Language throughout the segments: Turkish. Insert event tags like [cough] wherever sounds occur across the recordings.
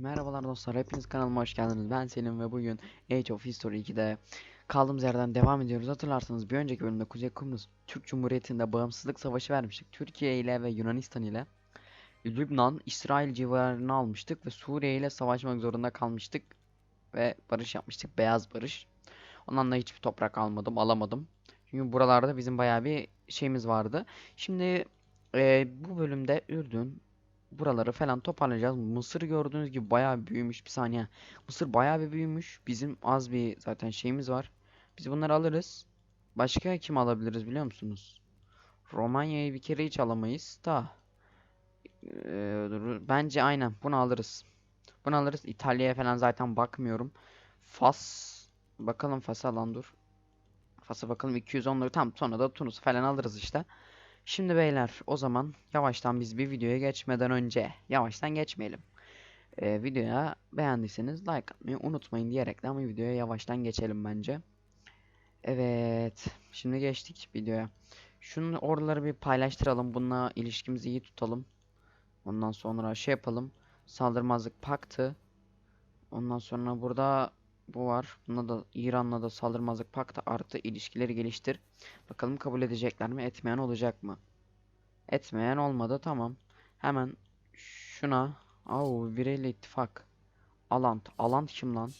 Merhabalar dostlar, hepiniz kanalıma hoş geldiniz. Ben Selim ve bugün Age of History 2'de kaldığımız yerden devam ediyoruz. Hatırlarsanız bir önceki bölümde Kuzey Kıbrıs Türk Cumhuriyeti'nde bağımsızlık savaşı vermiştik. Türkiye ile ve Yunanistan ile Lübnan, İsrail civarını almıştık ve Suriye ile savaşmak zorunda kalmıştık ve barış yapmıştık. Beyaz barış. Ondan da hiçbir toprak almadım, alamadım. Çünkü buralarda bizim bayağı bir şeyimiz vardı. Şimdi eee, bu bölümde Ürdün, buraları falan toparlayacağız. Mısır gördüğünüz gibi bayağı büyümüş. Bir saniye. Mısır bayağı bir büyümüş. Bizim az bir zaten şeyimiz var. Biz bunları alırız. Başka kim alabiliriz biliyor musunuz? Romanya'yı bir kere hiç alamayız da. Dur- bence aynen bunu alırız. Bunu alırız. İtalya'ya falan zaten bakmıyorum. Fas. Bakalım Fas'a alan dur. Fas'a bakalım 210'ları tam sonra da Tunus falan alırız işte. Şimdi beyler o zaman yavaştan biz bir videoya geçmeden önce yavaştan geçmeyelim. Ee, videoya beğendiyseniz like atmayı unutmayın diyerekten bu videoya yavaştan geçelim bence. Evet şimdi geçtik videoya. Şunu oraları bir paylaştıralım. Bununla ilişkimizi iyi tutalım. Ondan sonra şey yapalım. Saldırmazlık paktı. Ondan sonra burada bu var. Bunda da İran'la da saldırmazlık paktı artı ilişkileri geliştir. Bakalım kabul edecekler mi? Etmeyen olacak mı? Etmeyen olmadı. Tamam. Hemen şuna. Au, Vireyle ittifak. Alant. Alant kim lan?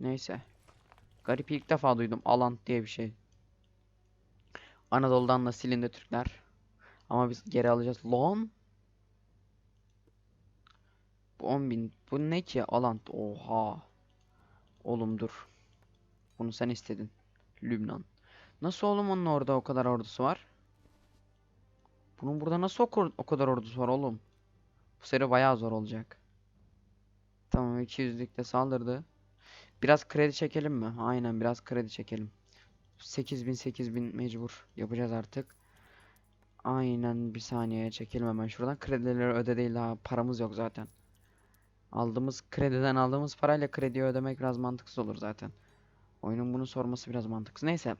Neyse. Garip ilk defa duydum. Alant diye bir şey. Anadolu'dan da silindi Türkler. Ama biz geri alacağız. Lan. Bu 10 bin. Bu ne ki? Alant. Oha. Oğlum dur. Bunu sen istedin. Lübnan. Nasıl oğlum onun orada o kadar ordusu var? Bunun burada nasıl o, o kadar ordusu var oğlum? Bu seri bayağı zor olacak. Tamam 200'lükte saldırdı. Biraz kredi çekelim mi? Aynen biraz kredi çekelim. 8000 8000 mecbur yapacağız artık. Aynen bir saniye çekelim hemen şuradan. Kredileri öde değil daha paramız yok zaten. Aldığımız krediden aldığımız parayla krediyi ödemek biraz mantıksız olur zaten. Oyunun bunu sorması biraz mantıksız. Neyse.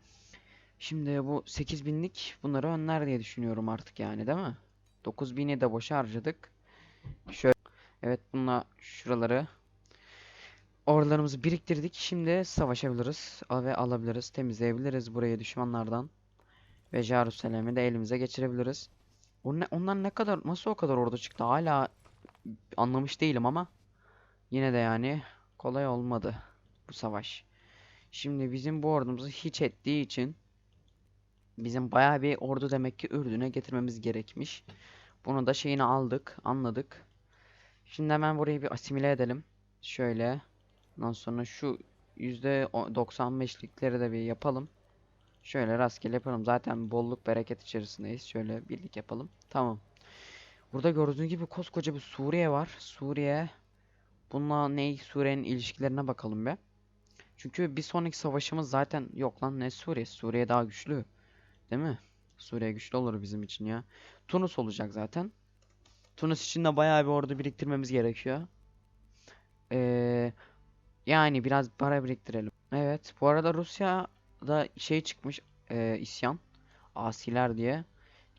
Şimdi bu 8000'lik bunları önler diye düşünüyorum artık yani değil mi? 9000'i de boşa harcadık. Şöyle evet bununla şuraları ordularımızı biriktirdik. Şimdi savaşabiliriz ve alabiliriz. Temizleyebiliriz burayı düşmanlardan. Ve Jerusalem'i de elimize geçirebiliriz. Onlar ne kadar nasıl o kadar ordu çıktı? Hala anlamış değilim ama yine de yani kolay olmadı bu savaş. Şimdi bizim bu ordumuzu hiç ettiği için Bizim bayağı bir ordu demek ki Ürdün'e getirmemiz gerekmiş. Bunu da şeyini aldık, anladık. Şimdi hemen burayı bir asimile edelim. Şöyle. Ondan sonra şu %95'likleri de bir yapalım. Şöyle rastgele yapalım. Zaten bolluk bereket içerisindeyiz. Şöyle birlik yapalım. Tamam. Burada gördüğünüz gibi koskoca bir Suriye var. Suriye. Bununla ne Suriye'nin ilişkilerine bakalım be. Çünkü bir sonraki savaşımız zaten yok lan ne Suriye? Suriye daha güçlü. Değil mi? Suriye güçlü olur bizim için ya. Tunus olacak zaten. Tunus için de bayağı bir ordu biriktirmemiz gerekiyor. Ee, yani biraz para biriktirelim. Evet. Bu arada Rusya'da şey çıkmış. ee, isyan. Asiler diye.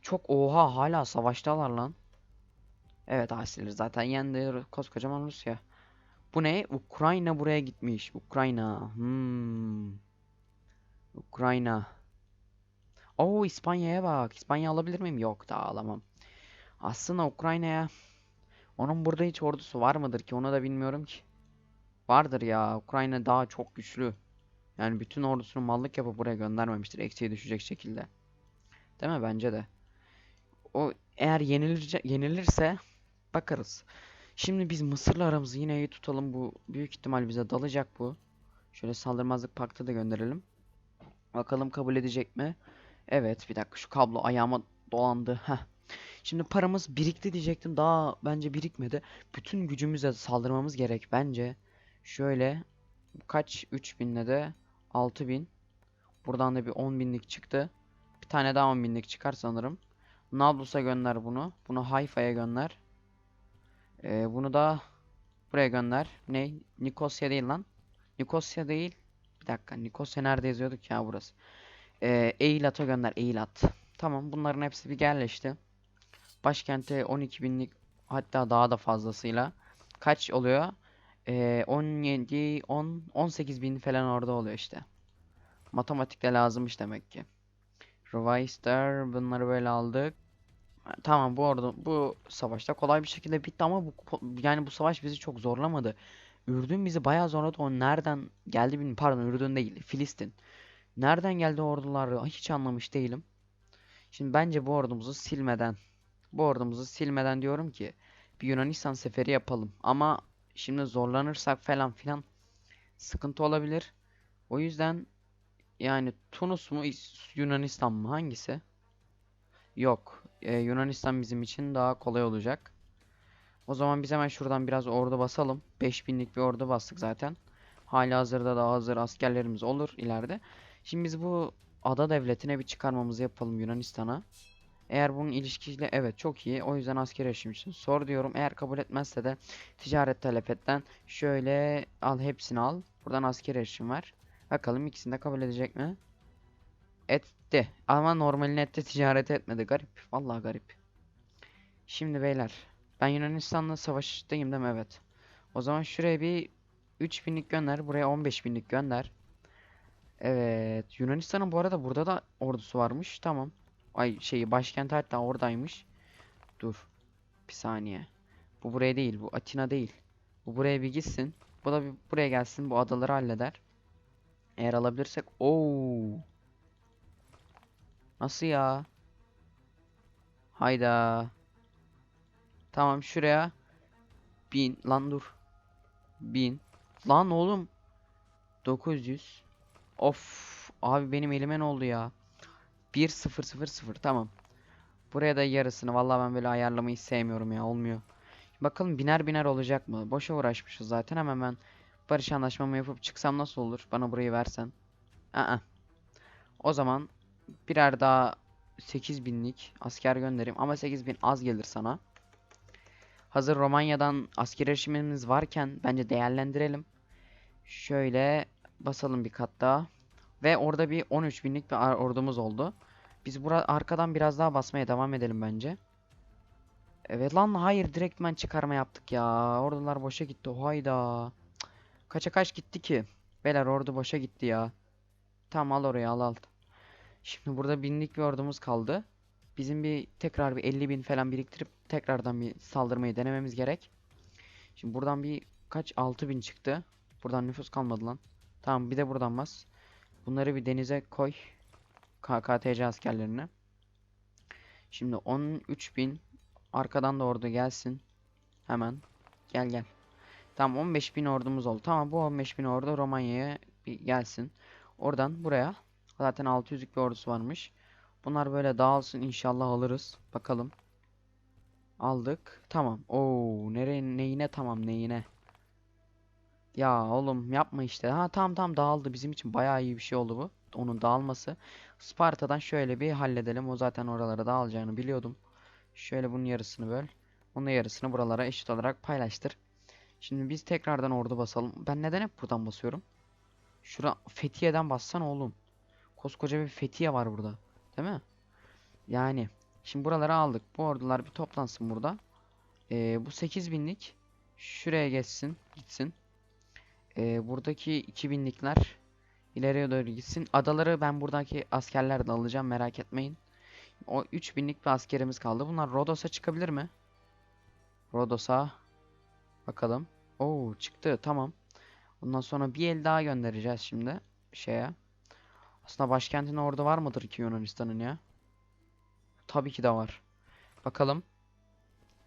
Çok oha hala savaştalar lan. Evet asiler zaten yendi koskocaman Rusya. Bu ne? Ukrayna buraya gitmiş. Ukrayna. Hmm. Ukrayna. Oo İspanya'ya bak. İspanya alabilir miyim? Yok daha alamam. Aslında Ukrayna'ya onun burada hiç ordusu var mıdır ki? Onu da bilmiyorum ki. Vardır ya. Ukrayna daha çok güçlü. Yani bütün ordusunu mallık yapıp buraya göndermemiştir. Eksiye düşecek şekilde. Değil mi? Bence de. O eğer yenilir, yenilirse bakarız. Şimdi biz Mısır'la aramızı yine iyi tutalım. Bu büyük ihtimal bize dalacak bu. Şöyle saldırmazlık paktı da gönderelim. Bakalım kabul edecek mi? Evet bir dakika şu kablo ayağıma dolandı. Heh. Şimdi paramız birikti diyecektim. Daha bence birikmedi. Bütün gücümüzle saldırmamız gerek bence. Şöyle kaç 3000'le de 6000. Buradan da bir 10 binlik çıktı. Bir tane daha 10 binlik çıkar sanırım. Nablus'a gönder bunu. Bunu Hayfa'ya gönder. Ee, bunu da buraya gönder. Ne? Nikosya değil lan. Nikosya değil. Bir dakika. Nikosya nerede yazıyorduk ya burası. Ee, Eilat'a gönder. Eilat. Tamam bunların hepsi bir yerleşti. Başkente 12 binlik hatta daha da fazlasıyla kaç oluyor? Ee, 17, 10, 18 bin falan orada oluyor işte. Matematikte lazımmış demek ki. Revister bunları böyle aldık. Tamam bu ordu bu savaşta kolay bir şekilde bitti ama bu yani bu savaş bizi çok zorlamadı. Ürdün bizi bayağı zorladı. O nereden geldi bilmiyorum. Pardon Ürdün değil. Filistin. Nereden geldi ordular hiç anlamış değilim. Şimdi bence bu ordumuzu silmeden bu ordumuzu silmeden diyorum ki bir Yunanistan seferi yapalım. Ama şimdi zorlanırsak falan filan sıkıntı olabilir. O yüzden yani Tunus mu İs- Yunanistan mı hangisi? Yok. Ee, Yunanistan bizim için daha kolay olacak. O zaman biz hemen şuradan biraz ordu basalım. 5000'lik bir ordu bastık zaten. Halihazırda da hazır askerlerimiz olur ileride. Şimdi biz bu ada devletine bir çıkarmamızı yapalım Yunanistan'a. Eğer bunun ilişkisiyle evet çok iyi. O yüzden asker erişim için sor diyorum. Eğer kabul etmezse de ticaret talep etten şöyle al hepsini al. Buradan asker erişim ver. Bakalım ikisini de kabul edecek mi? Etti. Ama normalini etti ticaret etmedi. Garip. Vallahi garip. Şimdi beyler. Ben Yunanistan'la savaştayım değil mi? Evet. O zaman şuraya bir 3000'lik gönder. Buraya 15.000'lik gönder. Evet. Yunanistan'ın bu arada burada da ordusu varmış. Tamam. Ay şeyi başkenti hatta oradaymış. Dur. Bir saniye. Bu buraya değil. Bu Atina değil. Bu buraya bir gitsin. Bu da bir buraya gelsin. Bu adaları halleder. Eğer alabilirsek. Oo. Nasıl ya? Hayda. Tamam şuraya. Bin. Lan dur. Bin. Lan oğlum. 900. Of. Abi benim elime ne oldu ya? 1000 tamam. Buraya da yarısını. Vallahi ben böyle ayarlamayı sevmiyorum ya. Olmuyor. Bakalım biner biner olacak mı? Boşa uğraşmışız zaten. Hemen ben barış anlaşmamı yapıp çıksam nasıl olur? Bana burayı versen. Aa. O zaman birer daha 8000'lik asker göndereyim. Ama 8000 az gelir sana. Hazır Romanya'dan asker erişimimiz varken bence değerlendirelim. Şöyle basalım bir kat daha. Ve orada bir 13 binlik bir ordumuz oldu. Biz bura arkadan biraz daha basmaya devam edelim bence. Evet lan hayır direktmen çıkarma yaptık ya. Ordular boşa gitti. Hayda. Kaça kaç gitti ki? Beyler ordu boşa gitti ya. Tamam al oraya al al. Şimdi burada binlik bir ordumuz kaldı. Bizim bir tekrar bir 50 bin falan biriktirip tekrardan bir saldırmayı denememiz gerek. Şimdi buradan bir kaç 6 bin çıktı. Buradan nüfus kalmadı lan. Tamam bir de buradan bas. Bunları bir denize koy. KKTC askerlerine. Şimdi 13 bin. Arkadan da ordu gelsin. Hemen. Gel gel. Tamam 15 bin ordumuz oldu. Tamam bu 15 bin ordu Romanya'ya bir gelsin. Oradan buraya. Zaten 600'lük bir ordusu varmış. Bunlar böyle dağılsın inşallah alırız. Bakalım. Aldık. Tamam. Oo, nereye neyine tamam neyine. Ya oğlum yapma işte. Ha tamam tamam dağıldı. Bizim için bayağı iyi bir şey oldu bu. Onun dağılması. Sparta'dan şöyle bir halledelim. O zaten oralara dağılacağını biliyordum. Şöyle bunun yarısını böl. Onun yarısını buralara eşit olarak paylaştır. Şimdi biz tekrardan ordu basalım. Ben neden hep buradan basıyorum? Şura Fethiye'den bassana oğlum. Koskoca bir Fethiye var burada. Değil mi? Yani. Şimdi buraları aldık. Bu ordular bir toplansın burada. Ee, bu 8000'lik şuraya geçsin. Gitsin. Ee, buradaki 2000'likler ileriye doğru gitsin. Adaları ben buradaki askerlerden alacağım. Merak etmeyin. O 3000'lik bir askerimiz kaldı. Bunlar Rodos'a çıkabilir mi? Rodos'a bakalım. Oo çıktı. Tamam. Ondan sonra bir el daha göndereceğiz şimdi şeye. Aslında başkentin orada var mıdır ki Yunanistan'ın ya? Tabii ki de var. Bakalım.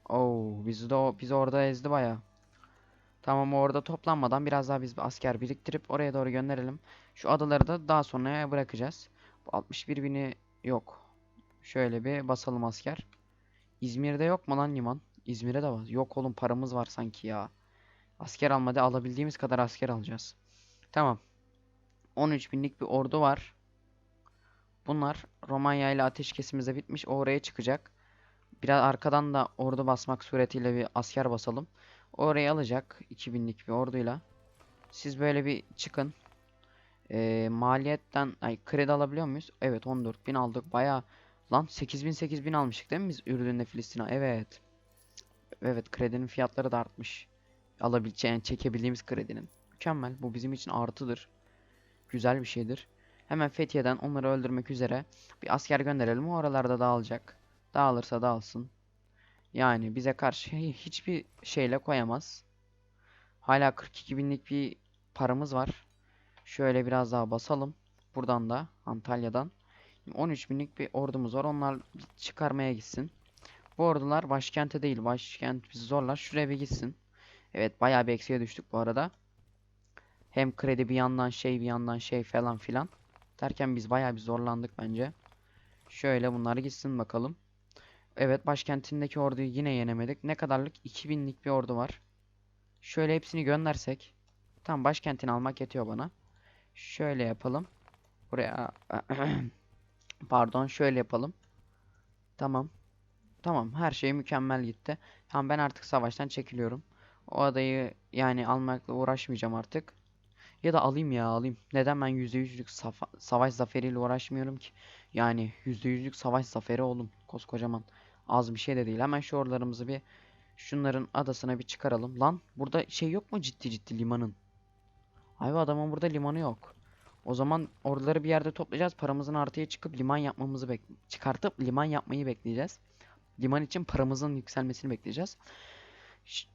Oo, bizi de o bizi orada ezdi baya. Tamam orada toplanmadan biraz daha biz bir asker biriktirip oraya doğru gönderelim. Şu adaları da daha sonraya bırakacağız. Bu 61 bini yok. Şöyle bir basalım asker. İzmir'de yok mu lan liman? İzmir'e de var. Yok oğlum paramız var sanki ya. Asker almadı alabildiğimiz kadar asker alacağız. Tamam. 13 binlik bir ordu var. Bunlar Romanya ile ateşkesimiz bitmiş. Oraya çıkacak. Biraz arkadan da ordu basmak suretiyle bir asker basalım. Orayı alacak 2000'lik bir orduyla. Siz böyle bir çıkın. Ee, maliyetten ay kredi alabiliyor muyuz? Evet 14.000 aldık. Baya lan 8000 8000 almıştık değil mi biz Ürdün'le Filistin'e? Evet. Evet kredinin fiyatları da artmış. alabileceğin, çekebildiğimiz kredinin. Mükemmel. Bu bizim için artıdır. Güzel bir şeydir. Hemen Fethiye'den onları öldürmek üzere bir asker gönderelim. O oralarda dağılacak. Dağılırsa dağılsın. Yani bize karşı hi- hiçbir şeyle koyamaz. Hala 42 binlik bir paramız var. Şöyle biraz daha basalım. Buradan da Antalya'dan. 13 binlik bir ordumuz var. Onlar çıkarmaya gitsin. Bu ordular başkente değil. Başkent bizi zorlar. Şuraya bir gitsin. Evet bayağı bir eksiğe düştük bu arada. Hem kredi bir yandan şey bir yandan şey falan filan. Derken biz bayağı bir zorlandık bence. Şöyle bunlar gitsin bakalım. Evet başkentindeki orduyu yine yenemedik. Ne kadarlık? 2000'lik bir ordu var. Şöyle hepsini göndersek. Tam başkentini almak yetiyor bana. Şöyle yapalım. Buraya [clears throat] pardon şöyle yapalım. Tamam. Tamam her şey mükemmel gitti. Tamam ben artık savaştan çekiliyorum. O adayı yani almakla uğraşmayacağım artık. Ya da alayım ya alayım. Neden ben %100'lük safa- savaş zaferiyle uğraşmıyorum ki? Yani %100'lük savaş zaferi oğlum. Koskocaman. Az bir şey de değil. Hemen şu oralarımızı bir şunların adasına bir çıkaralım. Lan burada şey yok mu ciddi ciddi limanın? Abi adamın burada limanı yok. O zaman oraları bir yerde toplayacağız. Paramızın artıya çıkıp liman yapmamızı bek çıkartıp liman yapmayı bekleyeceğiz. Liman için paramızın yükselmesini bekleyeceğiz.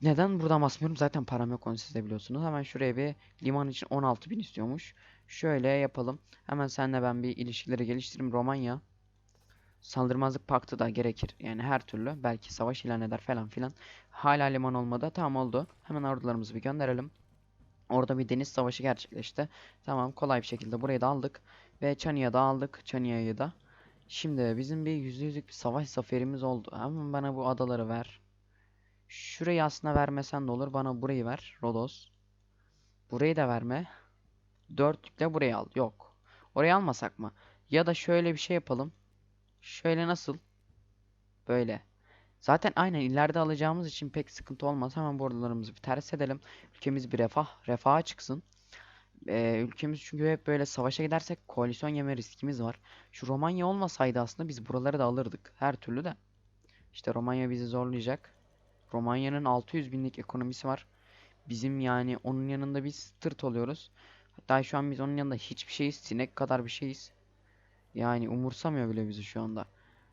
Neden buradan basmıyorum? Zaten param yok onu siz de biliyorsunuz. Hemen şuraya bir liman için 16.000 istiyormuş. Şöyle yapalım. Hemen seninle ben bir ilişkileri geliştireyim. Romanya. Saldırmazlık paktı da gerekir. Yani her türlü. Belki savaş ilan eder falan filan. Hala liman olmadı. Tamam oldu. Hemen ordularımızı bir gönderelim. Orada bir deniz savaşı gerçekleşti. Tamam kolay bir şekilde burayı da aldık. Ve Çani'ye da aldık. Çaniye'yi da. Şimdi bizim bir %100'lük bir savaş zaferimiz oldu. Hemen bana bu adaları ver. Şurayı aslında vermesen de olur. Bana burayı ver. Rodos. Burayı da verme. Dörtlükle burayı al. Yok. Orayı almasak mı? Ya da şöyle bir şey yapalım. Şöyle nasıl? Böyle. Zaten aynen ileride alacağımız için pek sıkıntı olmaz. Hemen bordolarımızı bir ters edelim. Ülkemiz bir refah, refaha çıksın. Ee, ülkemiz çünkü hep böyle savaşa gidersek koalisyon yeme riskimiz var. Şu Romanya olmasaydı aslında biz buraları da alırdık. Her türlü de. İşte Romanya bizi zorlayacak. Romanya'nın 600 binlik ekonomisi var. Bizim yani onun yanında biz tırt oluyoruz. Hatta şu an biz onun yanında hiçbir şeyiz. Sinek kadar bir şeyiz. Yani umursamıyor bile bizi şu anda.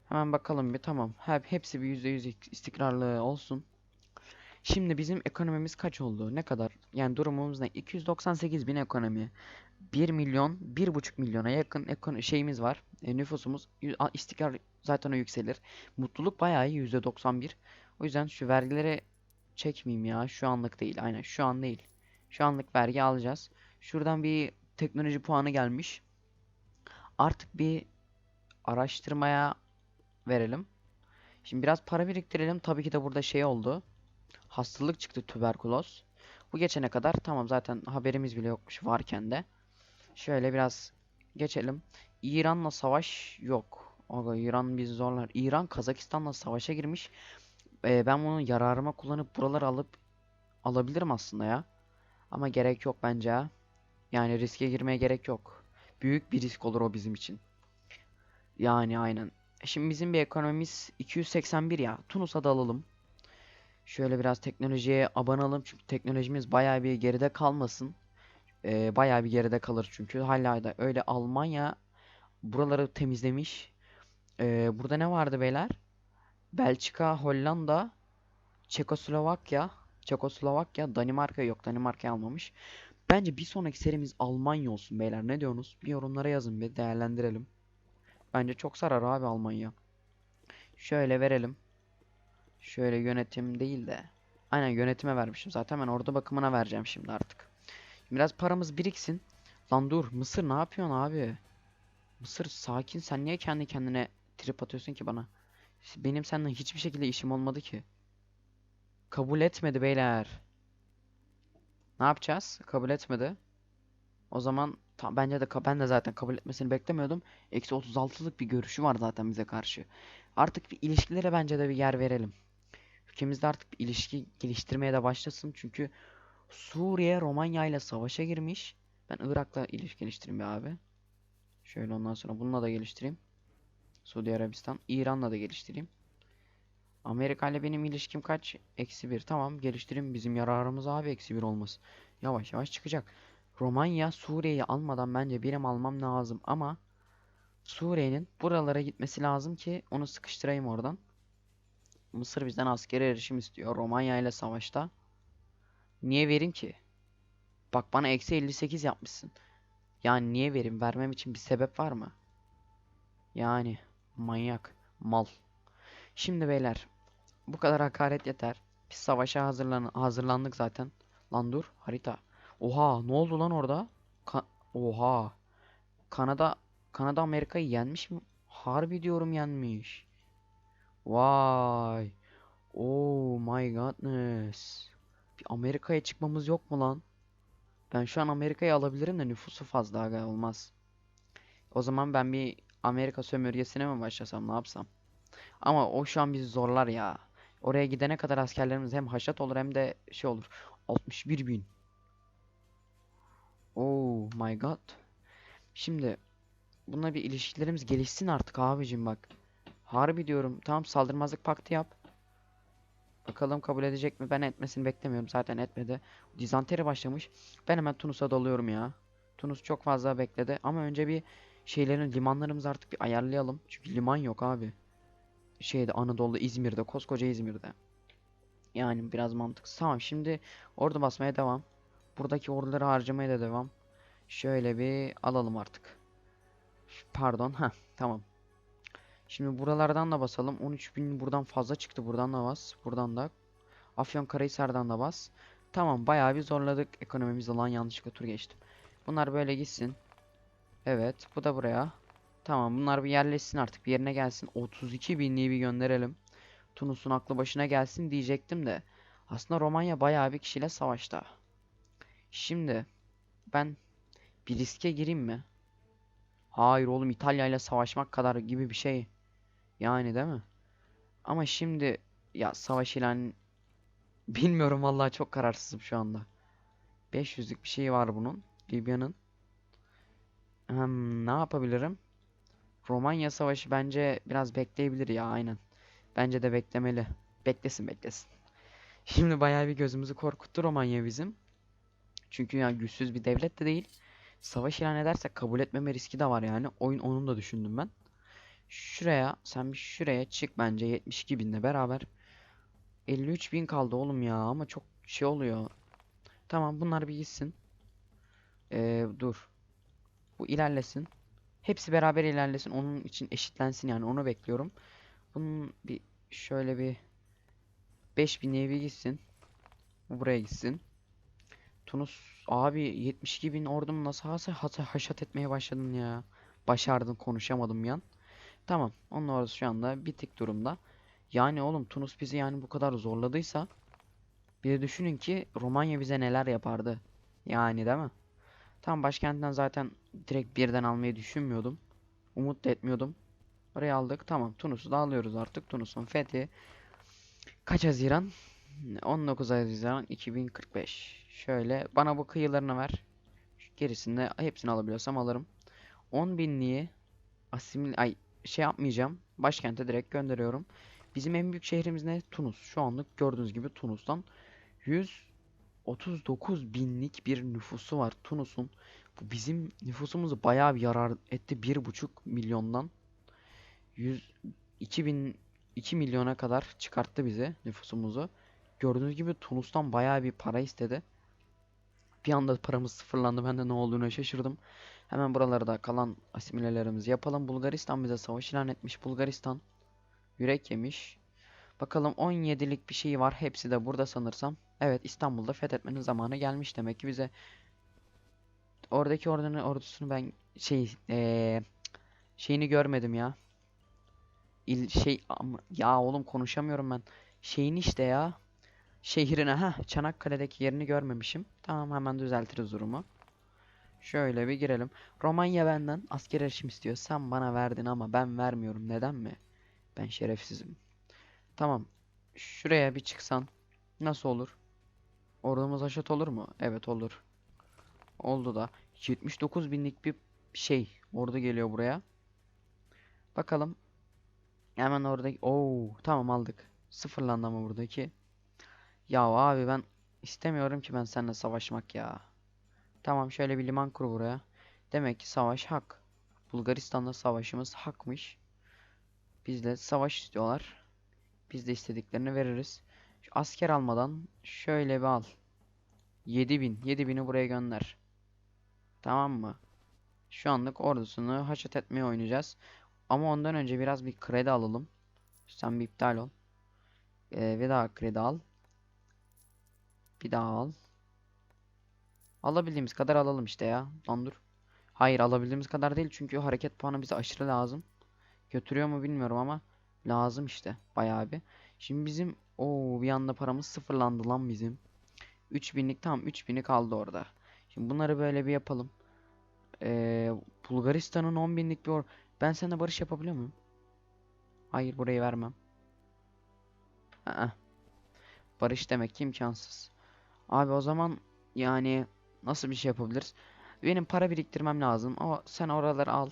Hemen bakalım bir tamam. Hep hepsi bir %100 ik- istikrarlı olsun. Şimdi bizim ekonomimiz kaç oldu? Ne kadar? Yani durumumuz ne? 298 bin ekonomi. 1 milyon, 1,5 milyona yakın ekon şeyimiz var. E, nüfusumuz istikrar zaten o yükselir. Mutluluk bayağı iyi %91. O yüzden şu vergileri çekmeyeyim ya. Şu anlık değil. Aynen şu an değil. Şu anlık vergi alacağız. Şuradan bir teknoloji puanı gelmiş. Artık bir araştırmaya verelim. Şimdi biraz para biriktirelim. Tabii ki de burada şey oldu. Hastalık çıktı tüberküloz. Bu geçene kadar tamam zaten haberimiz bile yokmuş varken de. Şöyle biraz geçelim. İran'la savaş yok. İran bizi zorlar. İran Kazakistan'la savaşa girmiş. Ee, ben bunu yararıma kullanıp buraları alıp alabilirim aslında ya. Ama gerek yok bence ya. Yani riske girmeye gerek yok. Büyük bir risk olur o bizim için. Yani aynen. Şimdi bizim bir ekonomimiz 281 ya. Tunus'a da alalım. Şöyle biraz teknolojiye abanalım çünkü teknolojimiz bayağı bir geride kalmasın. Ee, bayağı bir geride kalır çünkü. Hala da öyle Almanya buraları temizlemiş. Ee, burada ne vardı beyler? Belçika, Hollanda, Çekoslovakya, Çekoslovakya, Danimarka yok. Danimarka almamış. Bence bir sonraki serimiz Almanya olsun beyler. Ne diyorsunuz? Bir yorumlara yazın bir değerlendirelim. Bence çok sarar abi Almanya. Şöyle verelim. Şöyle yönetim değil de. Aynen yönetime vermişim. Zaten ben orada bakımına vereceğim şimdi artık. Biraz paramız biriksin. Lan dur Mısır ne yapıyorsun abi? Mısır sakin sen niye kendi kendine trip atıyorsun ki bana? Benim seninle hiçbir şekilde işim olmadı ki. Kabul etmedi beyler. Ne yapacağız? Kabul etmedi. O zaman ta, bence de ben de zaten kabul etmesini beklemiyordum. Eksi 36'lık bir görüşü var zaten bize karşı. Artık bir ilişkilere bence de bir yer verelim. Ülkemizde artık bir ilişki geliştirmeye de başlasın. Çünkü Suriye Romanya ile savaşa girmiş. Ben Irak'la ilişki geliştireyim abi. Şöyle ondan sonra bununla da geliştireyim. Suudi Arabistan. İran'la da geliştireyim. Amerika ile benim ilişkim kaç? Eksi bir. Tamam geliştirin bizim yararımız abi eksi bir olması. Yavaş yavaş çıkacak. Romanya Suriye'yi almadan bence birim almam lazım ama Suriye'nin buralara gitmesi lazım ki onu sıkıştırayım oradan. Mısır bizden askeri erişim istiyor Romanya ile savaşta. Niye vereyim ki? Bak bana eksi 58 yapmışsın. Yani niye vereyim? Vermem için bir sebep var mı? Yani manyak, mal. Şimdi beyler bu kadar hakaret yeter. Biz savaşa hazırlan hazırlandık zaten. Lan dur harita. Oha ne oldu lan orada? Ka- Oha. Kanada Kanada Amerika'yı yenmiş mi? Harbi diyorum yenmiş. Vay. Oh my godness. Bir Amerika'ya çıkmamız yok mu lan? Ben şu an Amerika'yı alabilirim de nüfusu fazla aga olmaz. O zaman ben bir Amerika sömürgesine mi başlasam ne yapsam? Ama o şu an bizi zorlar ya. Oraya gidene kadar askerlerimiz hem haşat olur hem de şey olur. 61 bin. Oh my god. Şimdi bununla bir ilişkilerimiz gelişsin artık abicim bak. Harbi diyorum. Tamam saldırmazlık paktı yap. Bakalım kabul edecek mi? Ben etmesini beklemiyorum. Zaten etmedi. Dizanteri başlamış. Ben hemen Tunus'a dalıyorum ya. Tunus çok fazla bekledi. Ama önce bir şeylerin limanlarımızı artık bir ayarlayalım. Çünkü liman yok abi. Şeyde Anadolu'da İzmir'de koskoca İzmir'de. Yani biraz mantıksız. Tamam şimdi ordu basmaya devam. Buradaki orduları harcamaya da devam. Şöyle bir alalım artık. Pardon. ha tamam. Şimdi buralardan da basalım. 13.000 buradan fazla çıktı. Buradan da bas. Buradan da. Afyonkarahisar'dan da bas. Tamam bayağı bir zorladık ekonomimizi lan yanlışlıkla tur geçtim. Bunlar böyle gitsin. Evet bu da buraya. Tamam bunlar bir yerleşsin artık bir yerine gelsin. 32 binliği bir gönderelim. Tunus'un aklı başına gelsin diyecektim de. Aslında Romanya bayağı bir kişiyle savaşta. Şimdi ben bir riske gireyim mi? Hayır oğlum İtalya ile savaşmak kadar gibi bir şey. Yani değil mi? Ama şimdi ya savaş ilan bilmiyorum vallahi çok kararsızım şu anda. 500'lük bir şey var bunun. Libya'nın. Hmm, ne yapabilirim? Romanya savaşı bence biraz bekleyebilir ya aynen. Bence de beklemeli. Beklesin beklesin. [laughs] Şimdi bayağı bir gözümüzü korkuttu Romanya bizim. Çünkü yani güçsüz bir devlet de değil. Savaş ilan edersek kabul etmeme riski de var yani. Oyun onun da düşündüm ben. Şuraya sen bir şuraya çık bence 72 binle beraber. 53 bin kaldı oğlum ya ama çok şey oluyor. Tamam bunlar bir gitsin. Ee, dur. Bu ilerlesin. Hepsi beraber ilerlesin. Onun için eşitlensin yani onu bekliyorum. Bunun bir şöyle bir 5000 evi gitsin. Bu buraya gitsin. Tunus abi 72 bin ordumu nasıl hasa, haşat etmeye başladın ya. Başardın konuşamadım yan. Tamam onun orası şu anda bitik durumda. Yani oğlum Tunus bizi yani bu kadar zorladıysa bir de düşünün ki Romanya bize neler yapardı. Yani değil mi? Tam başkentinden zaten direkt birden almayı düşünmüyordum. Umut da etmiyordum. Orayı aldık. Tamam Tunus'u da alıyoruz artık. Tunus'un fethi. Kaç Haziran? 19 Haziran 2045. Şöyle bana bu kıyılarını ver. Gerisini hepsini alabiliyorsam alırım. 10 binliği asimil ay şey yapmayacağım. Başkente direkt gönderiyorum. Bizim en büyük şehrimiz ne? Tunus. Şu anlık gördüğünüz gibi Tunus'tan 139 binlik bir nüfusu var Tunus'un. Bu bizim nüfusumuzu bayağı bir yarar etti. 1,5 milyondan 100 2000 2 milyona kadar çıkarttı bize nüfusumuzu. Gördüğünüz gibi Tunus'tan bayağı bir para istedi. Bir anda paramız sıfırlandı. Ben de ne olduğunu şaşırdım. Hemen buralarda kalan asimilelerimizi yapalım. Bulgaristan bize savaş ilan etmiş. Bulgaristan yürek yemiş. Bakalım 17'lik bir şey var. Hepsi de burada sanırsam. Evet İstanbul'da fethetmenin zamanı gelmiş demek ki bize. Oradaki ordunun ordusunu ben şey eee, şeyini görmedim ya. İl şey ya oğlum konuşamıyorum ben. Şeyin işte ya. Şehrine ha Çanakkale'deki yerini görmemişim. Tamam hemen düzeltiriz durumu. Şöyle bir girelim. Romanya benden asker erişim istiyor. Sen bana verdin ama ben vermiyorum. Neden mi? Ben şerefsizim. Tamam. Şuraya bir çıksan nasıl olur? Ordumuz haşat olur mu? Evet olur. Oldu da. 79 binlik bir şey ordu geliyor buraya. Bakalım. Hemen orada. Oo, tamam aldık. Sıfırlandı ama buradaki. Ya abi ben istemiyorum ki ben seninle savaşmak ya. Tamam şöyle bir liman kur buraya. Demek ki savaş hak. Bulgaristan'da savaşımız hakmış. Bizle savaş istiyorlar. Biz de istediklerini veririz. Şu asker almadan şöyle bir al. 7000. 7000'i buraya gönder. Tamam mı? Şu anlık ordusunu haşet etmeye oynayacağız. Ama ondan önce biraz bir kredi alalım. Sen bir iptal ol. Ee, bir daha kredi al. Bir daha al. Alabildiğimiz kadar alalım işte ya. Lan dur. Hayır alabildiğimiz kadar değil çünkü hareket puanı bize aşırı lazım. Götürüyor mu bilmiyorum ama lazım işte bayağı bir. Şimdi bizim o bir anda paramız sıfırlandı lan bizim. 3000'lik tamam 3000'i kaldı orada. Şimdi bunları böyle bir yapalım. Ee, Bulgaristan'ın 10.000'lik bir or ben seninle barış yapabiliyor muyum? Hayır burayı vermem. Aa, barış demek ki imkansız. Abi o zaman yani nasıl bir şey yapabiliriz? Benim para biriktirmem lazım ama sen oraları al.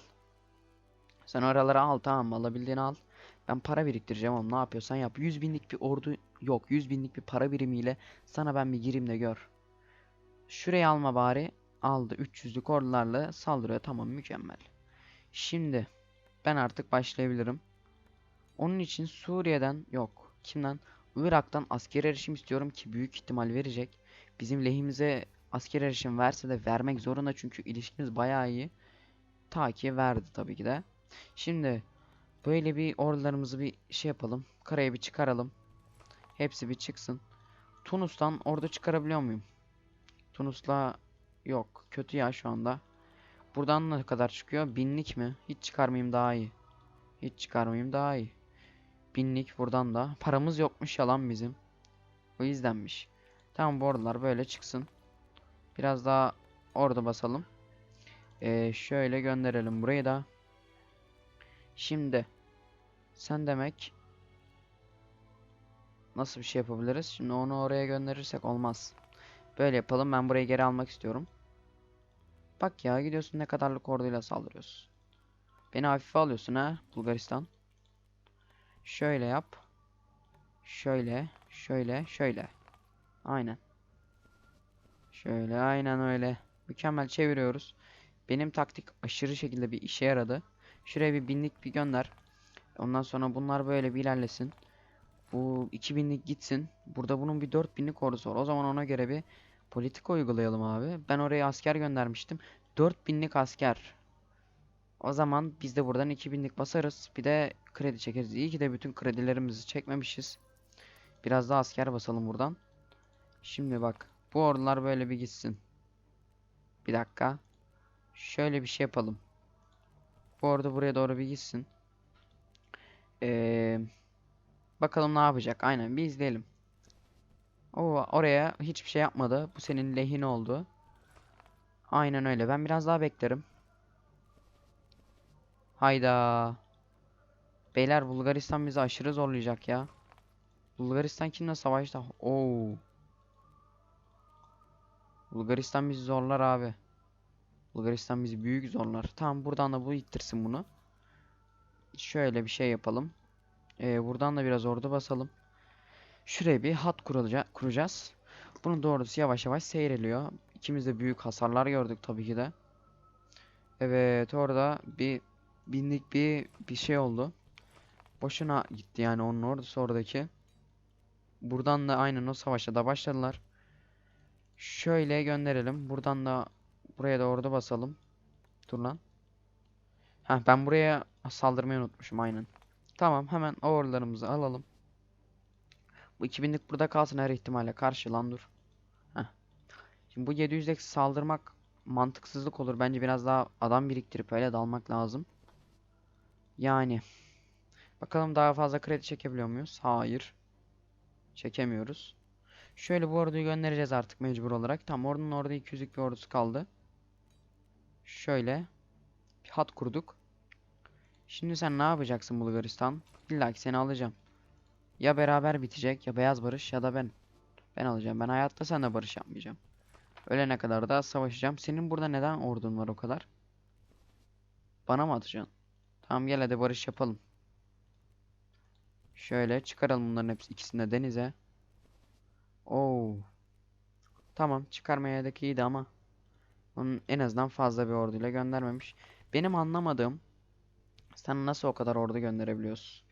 Sen oraları al tamam? Alabildiğini al. Ben para biriktireceğim oğlum ne yapıyorsan yap. 100 binlik bir ordu yok. 100 binlik bir para birimiyle sana ben bir gireyim de gör. Şurayı alma bari. Aldı. 300'lük ordularla saldırıyor. Tamam mükemmel. Şimdi ben artık başlayabilirim. Onun için Suriye'den yok. Kimden? Irak'tan asker erişim istiyorum ki büyük ihtimal verecek. Bizim lehimize asker erişim verse de vermek zorunda çünkü ilişkimiz bayağı iyi. Ta ki verdi tabii ki de. Şimdi böyle bir ordularımızı bir şey yapalım. Karaya bir çıkaralım. Hepsi bir çıksın. Tunus'tan ordu çıkarabiliyor muyum? Tunus'la yok. Kötü ya şu anda. Buradan ne kadar çıkıyor? Binlik mi? Hiç çıkarmayayım daha iyi. Hiç çıkarmayayım daha iyi. Binlik buradan da. Paramız yokmuş yalan bizim. O yüzdenmiş. Tamam bu ordular böyle çıksın. Biraz daha orada basalım. Ee, şöyle gönderelim burayı da. Şimdi sen demek nasıl bir şey yapabiliriz? Şimdi onu oraya gönderirsek olmaz. Böyle yapalım. Ben burayı geri almak istiyorum. Bak ya gidiyorsun ne kadarlık orduyla saldırıyorsun. Beni hafife alıyorsun ha Bulgaristan. Şöyle yap. Şöyle, şöyle, şöyle. Aynen. Şöyle aynen öyle. Mükemmel çeviriyoruz. Benim taktik aşırı şekilde bir işe yaradı. Şuraya bir binlik bir gönder. Ondan sonra bunlar böyle bir ilerlesin. Bu 2000'lik gitsin. Burada bunun bir 4000'lik ordusu var. O zaman ona göre bir politika uygulayalım abi. Ben oraya asker göndermiştim. 4000'lik asker. O zaman biz de buradan 2000'lik basarız. Bir de kredi çekeriz. İyi ki de bütün kredilerimizi çekmemişiz. Biraz daha asker basalım buradan. Şimdi bak. Bu ordular böyle bir gitsin. Bir dakika. Şöyle bir şey yapalım. Bu ordu buraya doğru bir gitsin. Ee, bakalım ne yapacak. Aynen bir izleyelim. O oraya hiçbir şey yapmadı. Bu senin lehine oldu. Aynen öyle. Ben biraz daha beklerim. Hayda. Beyler Bulgaristan bizi aşırı zorlayacak ya. Bulgaristan kimle savaşta? Oo. Bulgaristan bizi zorlar abi. Bulgaristan bizi büyük zorlar. Tamam buradan da bu ittirsin bunu. Şöyle bir şey yapalım. Ee, buradan da biraz ordu basalım. Şuraya bir hat kurulacak, kuracağız. Bunun doğrusu yavaş yavaş seyreliyor. İkimiz de büyük hasarlar gördük tabii ki de. Evet orada bir binlik bir bir şey oldu. Boşuna gitti yani onun ordusu oradaki. Buradan da aynen o savaşa da başladılar. Şöyle gönderelim. Buradan da buraya da ordu basalım. Dur lan. Heh, ben buraya saldırmayı unutmuşum aynen. Tamam hemen ordularımızı alalım. Bu 2000'lik burada kalsın her ihtimale karşı lan dur. Heh. Şimdi bu 700'deki saldırmak mantıksızlık olur. Bence biraz daha adam biriktirip öyle dalmak lazım. Yani. Bakalım daha fazla kredi çekebiliyor muyuz? Hayır. Çekemiyoruz. Şöyle bu orduyu göndereceğiz artık mecbur olarak. Tamam ordunun orada 200'lük bir ordusu kaldı. Şöyle. Bir hat kurduk. Şimdi sen ne yapacaksın Bulgaristan? İlla ki seni alacağım. Ya beraber bitecek ya beyaz barış ya da ben. Ben alacağım. Ben hayatta seninle barış yapmayacağım. Ölene kadar da savaşacağım. Senin burada neden ordun var o kadar? Bana mı atacaksın? Tamam gel hadi barış yapalım. Şöyle çıkaralım bunların hepsi ikisini de denize. Oo. Tamam çıkarmaya da iyiydi ama onun en azından fazla bir orduyla göndermemiş. Benim anlamadığım sen nasıl o kadar ordu gönderebiliyorsun?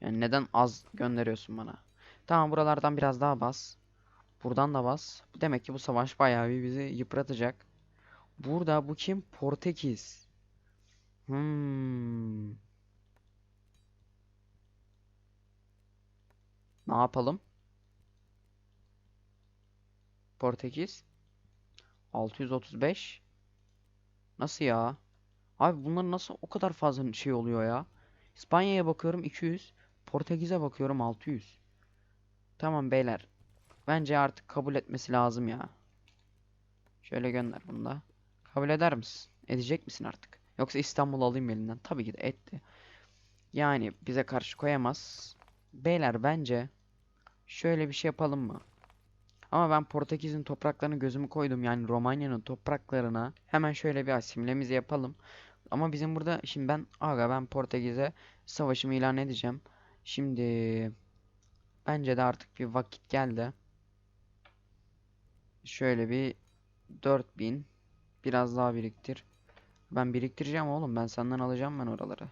Yani neden az gönderiyorsun bana? Tamam buralardan biraz daha bas. Buradan da bas. Demek ki bu savaş bayağı bir bizi yıpratacak. Burada bu kim? Portekiz. Hmm. Ne yapalım? Portekiz. 635. Nasıl ya? Abi bunlar nasıl o kadar fazla şey oluyor ya? İspanya'ya bakıyorum 200. Portekiz'e bakıyorum 600. Tamam beyler. Bence artık kabul etmesi lazım ya. Şöyle gönder bunu da. Kabul eder misin? Edecek misin artık? Yoksa İstanbul alayım elinden. Tabii ki de etti. Yani bize karşı koyamaz. Beyler bence şöyle bir şey yapalım mı? Ama ben Portekiz'in topraklarına gözümü koydum. Yani Romanya'nın topraklarına hemen şöyle bir asimilemizi yapalım. Ama bizim burada şimdi ben aga ben Portekiz'e savaşımı ilan edeceğim. Şimdi bence de artık bir vakit geldi. Şöyle bir 4000 biraz daha biriktir. Ben biriktireceğim oğlum. Ben senden alacağım ben oraları.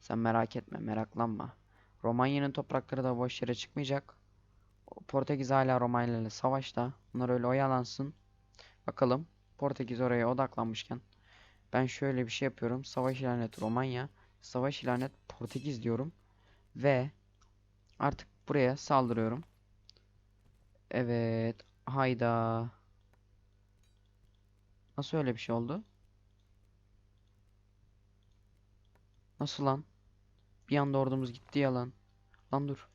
Sen merak etme, meraklanma. Romanya'nın toprakları da boş yere çıkmayacak. Portekiz hala Romanya ile savaşta. Bunlar öyle oyalansın. Bakalım. Portekiz oraya odaklanmışken. Ben şöyle bir şey yapıyorum. Savaş ilan et Romanya. Savaş ilan et Portekiz diyorum. Ve artık buraya saldırıyorum. Evet. Hayda. Nasıl öyle bir şey oldu? Nasıl lan? Bir anda ordumuz gitti ya lan. Lan dur.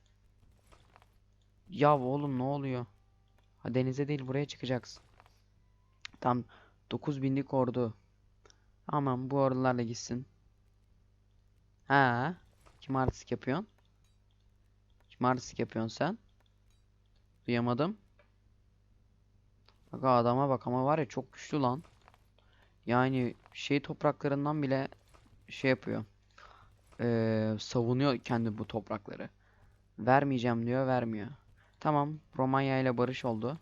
Ya oğlum ne oluyor? Ha denize değil buraya çıkacaksın. Tam 9000'lik ordu. Aman bu ordularla gitsin. Ha? Kim artistik yapıyorsun? Kim artistik yapıyorsun sen? Duyamadım. Bak adama bak ama var ya çok güçlü lan. Yani şey topraklarından bile şey yapıyor. Ee, savunuyor kendi bu toprakları. Vermeyeceğim diyor, vermiyor. Tamam, Romanya ile barış oldu.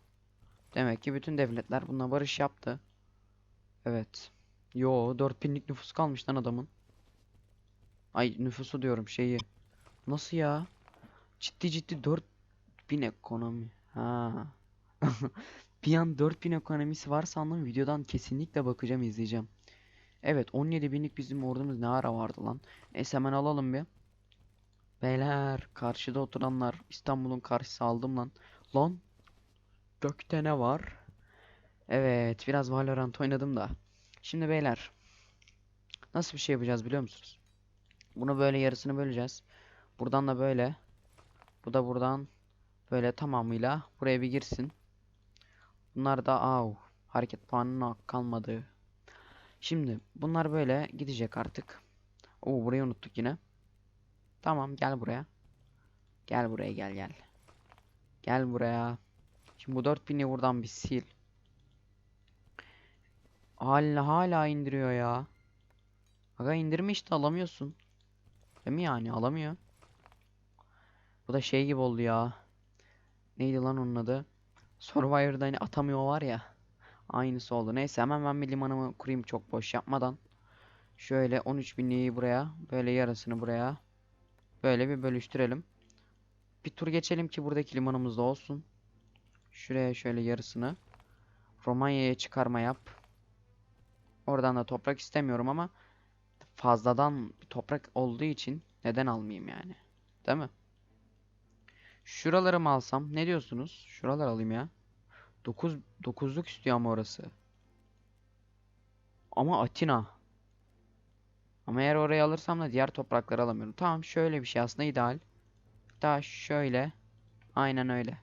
Demek ki bütün devletler bununla barış yaptı. Evet. Yo, 4000'lik nüfus kalmış lan adamın. Ay nüfusu diyorum şeyi. Nasıl ya? Ciddi ciddi 4000 ekonomi. Ha. [laughs] Bir an 4000 ekonomisi var sandım. Videodan kesinlikle bakacağım, izleyeceğim. Evet, 17 binlik bizim ordumuz ne ara vardı lan. Neyse hemen alalım bir. Beyler, karşıda oturanlar. İstanbul'un karşısı aldım lan. Lan. Gökte ne var? Evet, biraz Valorant oynadım da. Şimdi beyler. Nasıl bir şey yapacağız biliyor musunuz? Bunu böyle yarısını böleceğiz. Buradan da böyle. Bu da buradan böyle tamamıyla buraya bir girsin. Bunlar da au hareket puanına kalmadı. Şimdi bunlar böyle gidecek artık. Oo burayı unuttuk yine. Tamam gel buraya. Gel buraya gel gel. Gel buraya. Şimdi bu 4000'i buradan bir sil. Hala hala indiriyor ya. Aga indirme işte alamıyorsun. Değil mi yani alamıyor. Bu da şey gibi oldu ya. Neydi lan onun adı? Survivor'da hani atamıyor var ya. Aynısı oldu. Neyse hemen ben bir limanımı kurayım çok boş yapmadan. Şöyle 13 binliği buraya. Böyle yarısını buraya. Böyle bir bölüştürelim. Bir tur geçelim ki buradaki limanımız da olsun. Şuraya şöyle yarısını. Romanya'ya çıkarma yap. Oradan da toprak istemiyorum ama fazladan toprak olduğu için neden almayayım yani. Değil mi? Şuraları mı alsam? Ne diyorsunuz? Şuralar alayım ya. 9 9'luk istiyor ama orası. Ama Atina. Ama eğer orayı alırsam da diğer toprakları alamıyorum. Tamam şöyle bir şey aslında ideal. Daha şöyle. Aynen öyle.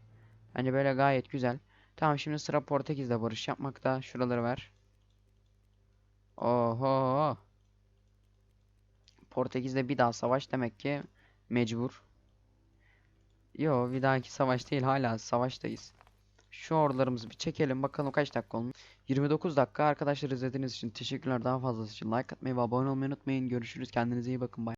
Bence böyle gayet güzel. Tamam şimdi sıra Portekiz'de barış yapmakta. Şuraları ver. Oho. Portekiz'de bir daha savaş demek ki mecbur. Yo bir dahaki savaş değil hala savaştayız. Şu oralarımızı bir çekelim bakalım kaç dakika olmuş. 29 dakika arkadaşlar izlediğiniz için teşekkürler. Daha fazlası için like atmayı ve abone olmayı unutmayın. Görüşürüz. Kendinize iyi bakın. Bye.